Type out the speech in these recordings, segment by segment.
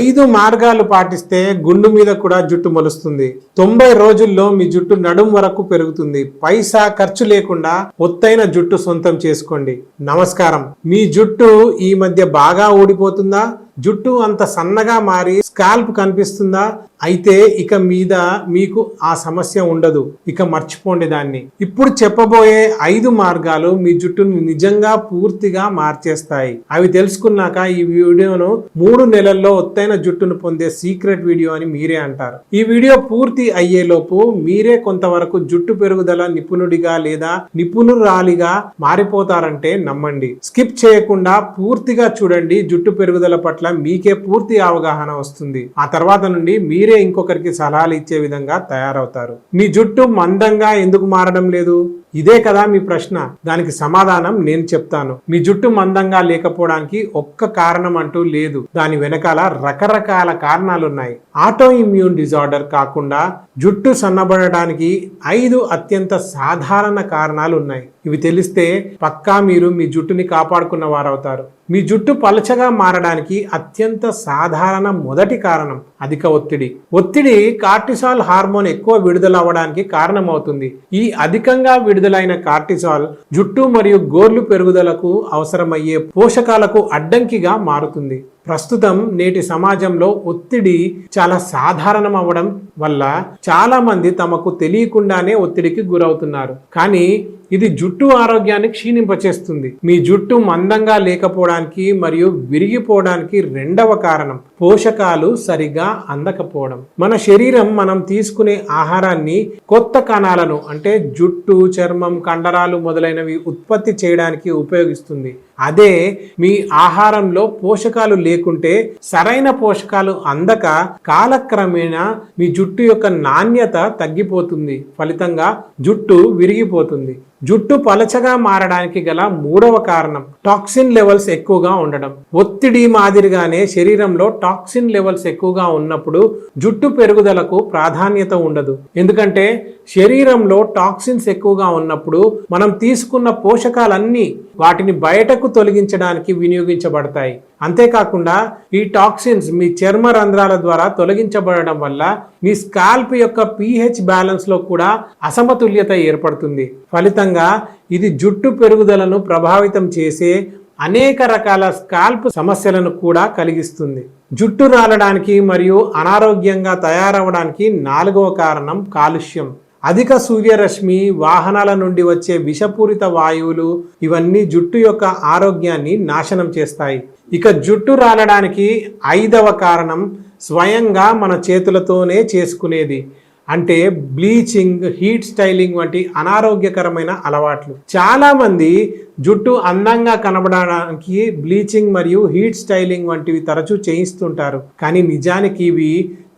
ఐదు మార్గాలు పాటిస్తే గుండు మీద కూడా జుట్టు మొలుస్తుంది. తొంభై రోజుల్లో మీ జుట్టు నడుం వరకు పెరుగుతుంది. పైసా ఖర్చు లేకుండా ఒత్తైన జుట్టు సొంతం చేసుకోండి. నమస్కారం. మీ జుట్టు ఈ మధ్య బాగా ఊడిపోతుందా? జుట్టు అంత సన్నగా మారి స్కాల్ప్ కనిపిస్తుందా? అయితే ఇక మీద మీకు ఆ సమస్య ఉండదు. ఇక మర్చిపోండి దాన్ని. ఇప్పుడు చెప్పబోయే ఐదు మార్గాలు మీ జుట్టును నిజంగా పూర్తిగా మార్చేస్తాయి. అవి తెలుసుకున్నాక ఈ వీడియోను మూడు నెలల్లో ఒత్తైన జుట్టును పొందే సీక్రెట్ వీడియో అని మీరే అంటారు. ఈ వీడియో పూర్తి అయ్యేలోపు మీరే కొంతవరకు జుట్టు పెరుగుదల నిపుణుడిగా లేదా నిపుణురాలిగా మారిపోతారంటే నమ్మండి. స్కిప్ చేయకుండా పూర్తిగా చూడండి. జుట్టు పెరుగుదల పట్ల మీకే పూర్తి అవగాహన వస్తుంది. ఆ తర్వాత నుండి మీరు ఇంకొకరికి సలహాలు ఇచ్చే విధంగా తయారవుతారు. మీ జుట్టు మందంగా ఎందుకు మారడం లేదు? ఇదే కదా మీ ప్రశ్న. దానికి సమాధానం నేను చెప్తాను. మీ జుట్టు మందంగా లేకపోవడానికి ఒక్క కారణం అంటూ లేదు. దాని వెనకాల రకరకాల కారణాలున్నాయి. ఆటో ఇమ్యూన్ డిజార్డర్ కాకుండా జుట్టు సన్నబడడానికి ఐదు అత్యంత సాధారణ కారణాలు ఉన్నాయి. ఇవి తెలిస్తే పక్కా మీరు మీ జుట్టుని కాపాడుకున్న వారవుతారు. మీ జుట్టు పలచగా మారడానికి అత్యంత సాధారణ మొదటి కారణం అధిక ఒత్తిడి. ఒత్తిడి కార్టిసాల్ హార్మోన్ ఎక్కువ విడుదల అవ్వడానికి కారణమవుతుంది. ఈ అధికంగా విడుదలైన కార్టిసాల్ జుట్టు మరియు గోర్లు పెరుగుదలకు అవసరమయ్యే పోషకాలకు అడ్డంకిగా మారుతుంది. ప్రస్తుతం నేటి సమాజంలో ఒత్తిడి చాలా సాధారణం అవ్వడం వల్ల చాలా మంది తమకు తెలియకుండానే ఒత్తిడికి గురవుతున్నారు. కానీ ఇది జుట్టు ఆరోగ్యాన్ని క్షీణింపచేస్తుంది. మీ జుట్టు మందంగా లేకపోవడానికి మరియు విరిగిపోవడానికి రెండవ కారణం పోషకాలు సరిగా అందకపోవడం. మన శరీరం మనం తీసుకునే ఆహారాన్ని కొత్త కణాలను అంటే జుట్టు చర్మం కండరాలు మొదలైనవి ఉత్పత్తి చేయడానికి ఉపయోగిస్తుంది. అదే మీ ఆహారంలో పోషకాలు లేకుంటే సరైన పోషకాలు అందక కాలక్రమేణా మీ జుట్టు యొక్క నాణ్యత తగ్గిపోతుంది. ఫలితంగా జుట్టు విరిగిపోతుంది. జుట్టు పలచగా మారడానికి గల మూడవ కారణం టాక్సిన్ లెవెల్స్ ఎక్కువగా ఉండడం. ఒత్తిడి మాదిరిగానే శరీరంలో టాక్సిన్ లెవెల్స్ ఎక్కువగా ఉన్నప్పుడు జుట్టు పెరుగుదలకు ప్రాధాన్యత ఉండదు. ఎందుకంటే శరీరంలో టాక్సిన్స్ ఎక్కువగా ఉన్నప్పుడు మనం తీసుకున్న పోషకాలన్నీ వాటిని బయటకు తొలగించడానికి వినియోగించబడతాయి. అంతేకాకుండా ఈ టాక్సిన్స్ మీ చర్మ రంధ్రాల ద్వారా తొలగించబడడం వల్ల మీ స్కాల్ప్ యొక్క పీహెచ్ బ్యాలెన్స్లో కూడా అసమతుల్యత ఏర్పడుతుంది. ఫలితంగా ఇది జుట్టు పెరుగుదలను ప్రభావితం చేసే అనేక రకాల స్కాల్ప్ సమస్యలను కూడా కలిగిస్తుంది. జుట్టు రాలడానికి మరియు అనారోగ్యంగా తయారవడానికి నాలుగవ కారణం కాలుష్యం. అధిక సూర్యరశ్మి వాహనాల నుండి వచ్చే విషపూరిత వాయువులు ఇవన్నీ జుట్టు యొక్క ఆరోగ్యాన్ని నాశనం చేస్తాయి. ఇక జుట్టు రాలడానికి ఐదవ కారణం స్వయంగా మన చేతులతోనే చేసుకునేది. అంటే బ్లీచింగ్ హీట్ స్టైలింగ్ వంటి అనారోగ్యకరమైన అలవాట్లు. చాలామంది జుట్టు అందంగా కనబడడానికి బ్లీచింగ్ మరియు హీట్ స్టైలింగ్ వంటివి తరచూ చేయిస్తుంటారు. కానీ నిజానికి ఇవి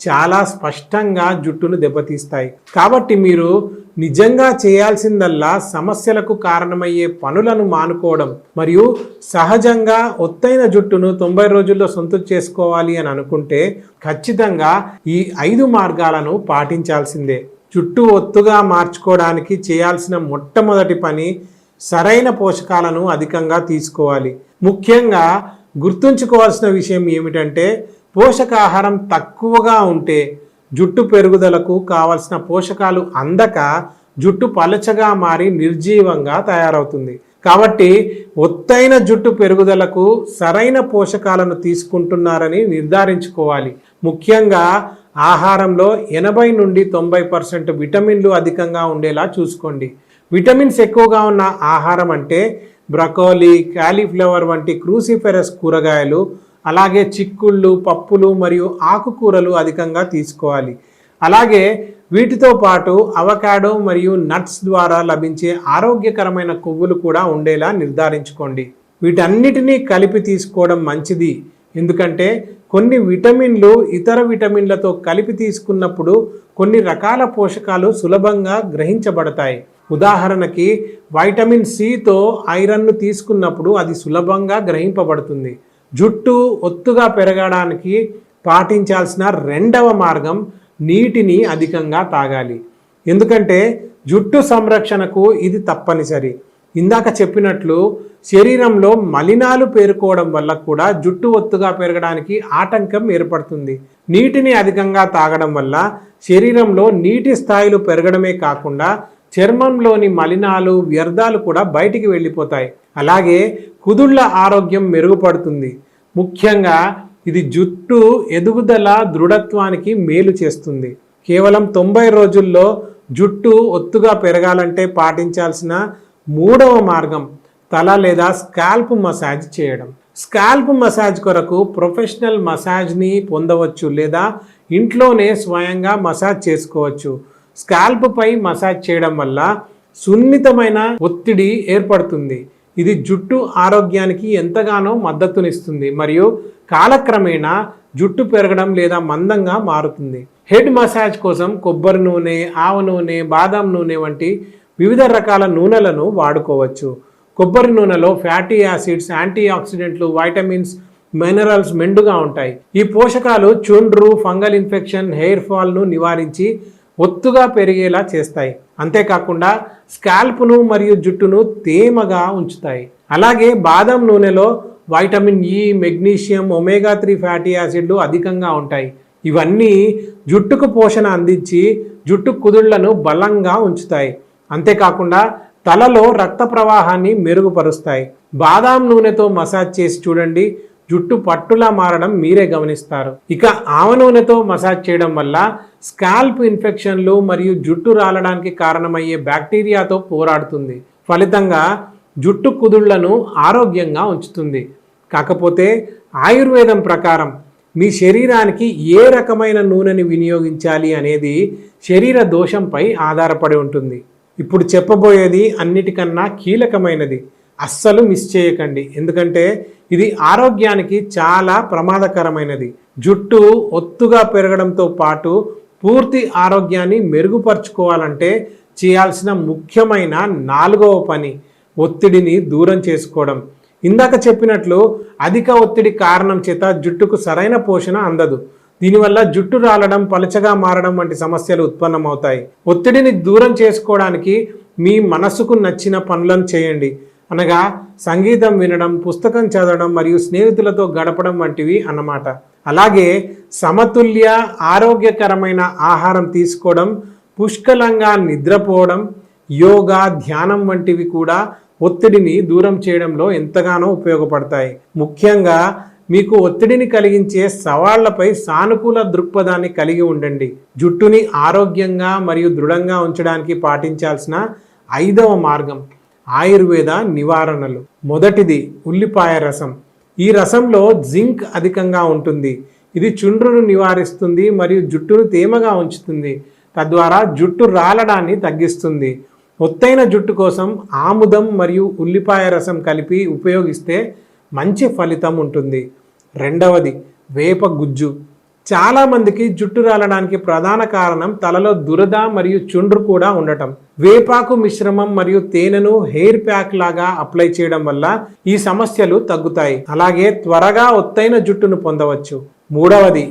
చాలా స్పష్టంగా జుట్టును దెబ్బతీస్తాయి. కాబట్టి మీరు నిజంగా చేయాల్సిందల్లా సమస్యలకు కారణమయ్యే పనులను మానుకోవడం మరియు సహజంగా ఒత్తైన జుట్టును తొంభై రోజుల్లో సొంతం చేసుకోవాలి అని అనుకుంటే ఖచ్చితంగా ఈ ఐదు మార్గాలను పాటించాల్సిందే. జుట్టు ఒత్తుగా మార్చుకోవడానికి చేయాల్సిన మొట్టమొదటి పని సరైన పోషకాలను అధికంగా తీసుకోవాలి. ముఖ్యంగా గుర్తుంచుకోవాల్సిన విషయం ఏమిటంటే పోషకాహారం తక్కువగా ఉంటే జుట్టు పెరుగుదలకు కావలసిన పోషకాలు అందక జుట్టు పలచగా మారి నిర్జీవంగా తయారవుతుంది. కాబట్టి ఒత్తైన జుట్టు పెరుగుదలకు సరైన పోషకాలను తీసుకుంటున్నారని నిర్ధారించుకోవాలి. ముఖ్యంగా ఆహారంలో ఎనభై నుండి తొంభై పర్సెంట్ విటమిన్లు అధికంగా ఉండేలా చూసుకోండి. విటమిన్స్ ఎక్కువగా ఉన్న ఆహారం అంటే బ్రకోలీ క్యాలీఫ్లవర్ వంటి క్రూసిఫెరస్ కూరగాయలు అలాగే చిక్కుళ్ళు పప్పులు మరియు ఆకుకూరలు అధికంగా తీసుకోవాలి. అలాగే వీటితో పాటు అవకాడో మరియు నట్స్ ద్వారా లభించే ఆరోగ్యకరమైన కొవ్వులు కూడా ఉండేలా నిర్ధారించుకోండి. వీటన్నిటినీ కలిపి తీసుకోవడం మంచిది. ఎందుకంటే కొన్ని విటమిన్లు ఇతర విటమిన్లతో కలిపి తీసుకున్నప్పుడు కొన్ని రకాల పోషకాలు సులభంగా గ్రహించబడతాయి. ఉదాహరణకి వైటమిన్ సితో ఐరన్ను తీసుకున్నప్పుడు అది సులభంగా గ్రహింపబడుతుంది. జుట్టు ఒత్తుగా పెరగడానికి పాటించాల్సిన రెండవ మార్గం నీటిని అధికంగా తాగాలి. ఎందుకంటే జుట్టు సంరక్షణకు ఇది తప్పనిసరి. ఇందాక చెప్పినట్లు శరీరంలో మలినాలు పేరుకోవడం వల్ల కూడా జుట్టు ఒత్తుగా పెరగడానికి ఆటంకం ఏర్పడుతుంది. నీటిని అధికంగా తాగడం వల్ల శరీరంలో నీటి స్థాయిలు పెరగడమే కాకుండా చర్మంలోని మలినాలు వ్యర్థాలు కూడా బయటికి వెళ్ళిపోతాయి. అలాగే కుదుళ్ళ ఆరోగ్యం మెరుగుపడుతుంది. ముఖ్యంగా ఇది జుట్టు ఎదుగుదల దృఢత్వానికి మేలు చేస్తుంది. కేవలం తొంభై రోజుల్లో జుట్టు ఒత్తుగా పెరగాలంటే పాటించాల్సిన మూడవ మార్గం తల లేదా స్కాల్ప్ మసాజ్ చేయడం. స్కాల్ప్ మసాజ్ కొరకు ప్రొఫెషనల్ మసాజ్ని పొందవచ్చు లేదా ఇంట్లోనే స్వయంగా మసాజ్ చేసుకోవచ్చు. స్కాల్ప్ పై మసాజ్ చేయడం వల్ల సున్నితమైన ఒత్తిడి ఏర్పడుతుంది. ఇది జుట్టు ఆరోగ్యానికి ఎంతగానో మద్దతునిస్తుంది మరియు కాలక్రమేణా జుట్టు పెరగడం లేదా మందంగా మారుతుంది. హెడ్ మసాజ్ కోసం కొబ్బరి నూనె ఆవ నూనె బాదం నూనె వంటి వివిధ రకాల నూనెలను వాడుకోవచ్చు. కొబ్బరి నూనెలో ఫ్యాటీ యాసిడ్స్ యాంటీ ఆక్సిడెంట్లు వైటమిన్స్ మినరల్స్ మెండుగా ఉంటాయి. ఈ పోషకాలు చుండ్రు ఫంగల్ ఇన్ఫెక్షన్ హెయిర్ ఫాల్ను నివారించి ఒత్తుగా పెరిగేలా చేస్తాయి. అంతేకాకుండా స్కాల్ప్ను మరియు జుట్టును తేమగా ఉంచుతాయి. అలాగే బాదం నూనెలో vitamin E magnesium omega three fatty యాసిడ్లు అధికంగా ఉంటాయి. ఇవన్నీ జుట్టుకు పోషణ అందించి జుట్టు కుదుళ్ళను బలంగా ఉంచుతాయి. అంతేకాకుండా తలలో రక్త ప్రవాహాన్ని మెరుగుపరుస్తాయి. బాదాం నూనెతో మసాజ్ చేసి చూడండి. జుట్టు పట్టులా మారడం మీరే గమనిస్తారు. ఇక ఆవ నూనెతో మసాజ్ చేయడం వల్ల స్కాల్ప్ ఇన్ఫెక్షన్లు మరియు జుట్టు రాలడానికి కారణమయ్యే బ్యాక్టీరియాతో పోరాడుతుంది. ఫలితంగా జుట్టు కుదుళ్ళను ఆరోగ్యంగా ఉంచుతుంది. కాకపోతే ఆయుర్వేదం ప్రకారం మీ శరీరానికి ఏ రకమైన నూనెని వినియోగించాలి అనేది శరీర దోషంపై ఆధారపడి ఉంటుంది. ఇప్పుడు చెప్పబోయేది అన్నిటికన్నా కీలకమైనది. అస్సలు మిస్ చేయకండి. ఎందుకంటే ఇది ఆరోగ్యానికి చాలా ప్రమాదకరమైనది. జుట్టు ఒత్తుగా పెరగడంతో పాటు పూర్తి ఆరోగ్యాన్ని మెరుగుపరుచుకోవాలంటే చేయాల్సిన ముఖ్యమైన నాలుగవ పని ఒత్తిడిని దూరం చేసుకోవడం. ఇందాక చెప్పినట్లు అధిక ఒత్తిడి కారణం చేత జుట్టుకు సరైన పోషణ అందదు. దీనివల్ల జుట్టు రాలడం పలచగా మారడం వంటి సమస్యలు ఉత్పన్నమవుతాయి. ఒత్తిడిని దూరం చేసుకోవడానికి మీ మనసుకు నచ్చిన పనులను చేయండి. అనగా సంగీతం వినడం పుస్తకం చదవడం మరియు స్నేహితులతో గడపడం వంటివి అన్నమాట. అలాగే సమతుల్య ఆరోగ్యకరమైన ఆహారం తీసుకోవడం పుష్కలంగా నిద్రపోవడం యోగా ధ్యానం వంటివి కూడా ఒత్తిడిని దూరం చేయడంలో ఎంతగానో ఉపయోగపడతాయి. ముఖ్యంగా మీకు ఒత్తిడిని కలిగించే సవాళ్ళపై సానుకూల దృక్పథాన్ని కలిగి ఉండండి. జుట్టుని ఆరోగ్యంగా మరియు దృఢంగా ఉంచడానికి పాటించాల్సిన ఐదవ మార్గం. ఆయుర్వేద నివారణలు. మొదటిది ఉల్లిపాయ రసం. ఈ రసంలో జింక్ అధికంగా ఉంటుంది. ఇది చుండ్రును నివారిస్తుంది మరియు జుట్టును తేమగా ఉంచుతుంది. తద్వారా జుట్టు రాలడాన్ని తగ్గిస్తుంది. ఒత్తైన జుట్టు కోసం ఆముదం మరియు ఉల్లిపాయ రసం కలిపి ఉపయోగిస్తే మంచి ఫలితం ఉంటుంది. రెండవది వేప గుజ్జు. చాలామందికి జుట్టు రాలడానికి ప్రధాన కారణం తలలో దురద మరియు చుండ్రు కూడా ఉండటం. వేపాకు మిశ్రమం మరియు తేనెను హెయిర్ ప్యాక్ లాగా అప్లై చేయడం వల్ల ఈ సమస్యలు తగ్గుతాయి. అలాగే త్వరగా ఒత్తైన జుట్టును పొందవచ్చు. మూడవది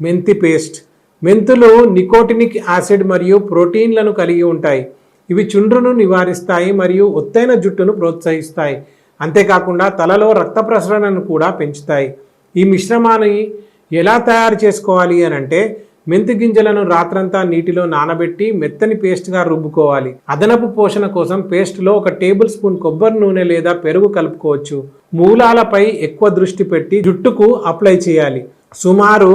మెంతి పేస్ట్. మెంతులు నికోటినిక్ యాసిడ్ మరియు ప్రోటీన్లను కలిగి ఉంటాయి. ఇవి చుండ్రును నివారిస్తాయి మరియు ఒత్తైన జుట్టును ప్రోత్సహిస్తాయి. అంతేకాకుండా తలలో రక్త ప్రసరణను కూడా పెంచుతాయి. ఈ మిశ్రమాన్ని ఎలా తయారు చేసుకోవాలి అని అంటే మెంతి గింజలను రాత్రంతా నీటిలో నానబెట్టి మెత్తని పేస్ట్గా రుబ్బుకోవాలి. అదనపు పోషణ కోసం పేస్ట్లో ఒక టేబుల్ స్పూన్ కొబ్బరి నూనె లేదా పెరుగు కలుపుకోవచ్చు. మూలాలపై ఎక్కువ దృష్టి పెట్టి జుట్టుకు అప్లై చేయాలి. సుమారు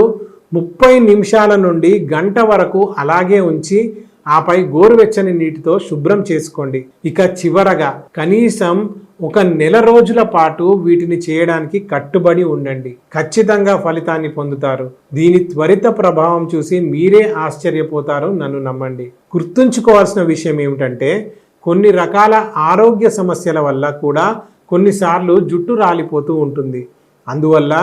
ముప్పై నిమిషాల నుండి గంట వరకు అలాగే ఉంచి ఆపై గోరువెచ్చని నీటితో శుభ్రం చేసుకోండి. ఇక చివరగా కనీసం ఒక నెల రోజుల పాటు వీటిని చేయడానికి కట్టుబడి ఉండండి. ఖచ్చితంగా ఫలితాన్ని పొందుతారు. దీని త్వరిత ప్రభావం చూసి మీరే ఆశ్చర్యపోతారు నన్ను నమ్మండి. గుర్తుంచుకోవాల్సిన విషయం ఏమిటంటే కొన్ని రకాల ఆరోగ్య సమస్యల వల్ల కూడా కొన్నిసార్లు జుట్టు రాలిపోతూ ఉంటుంది. అందువల్ల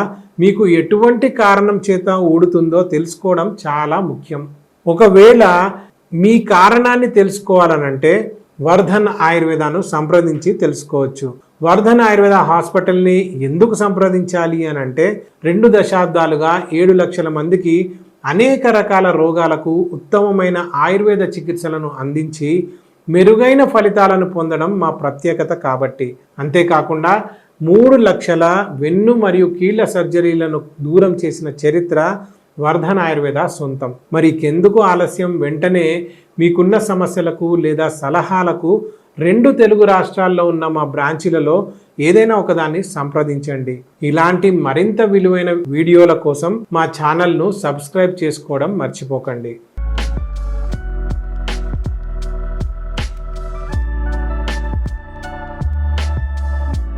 మీకు ఎటువంటి కారణం చేత ఊడుతుందో తెలుసుకోవడం చాలా ముఖ్యం. ఒకవేళ మీ కారణాన్ని తెలుసుకోవాలనంటే వర్ధన్ ఆయుర్వేదాను సంప్రదించి తెలుసుకోవచ్చు. వర్ధన్ ఆయుర్వేద హాస్పిటల్ని ఎందుకు సంప్రదించాలి అని అంటే రెండు దశాబ్దాలుగా ఏడు లక్షల మందికి అనేక రకాల రోగాలకు ఉత్తమమైన ఆయుర్వేద చికిత్సలను అందించి మెరుగైన ఫలితాలను పొందడం మా ప్రత్యేకత కాబట్టి. అంతేకాకుండా మూడు లక్షల వెన్ను మరియు కీళ్ళ సర్జరీలను దూరం చేసిన చరిత్ర వర్ధన్ ఆయుర్వేద సొంతం. మరి ఎందుకు ఆలస్యం? వెంటనే మీకున్న సమస్యలకు లేదా సలహాలకు రెండు తెలుగు రాష్ట్రాల్లో ఉన్న మా బ్రాంచీలలో ఏదైనా ఒకదాన్ని సంప్రదించండి. ఇలాంటి మరింత విలువైన వీడియోల కోసం మా ఛానల్ను సబ్స్క్రైబ్ చేసుకోవడం మర్చిపోకండి.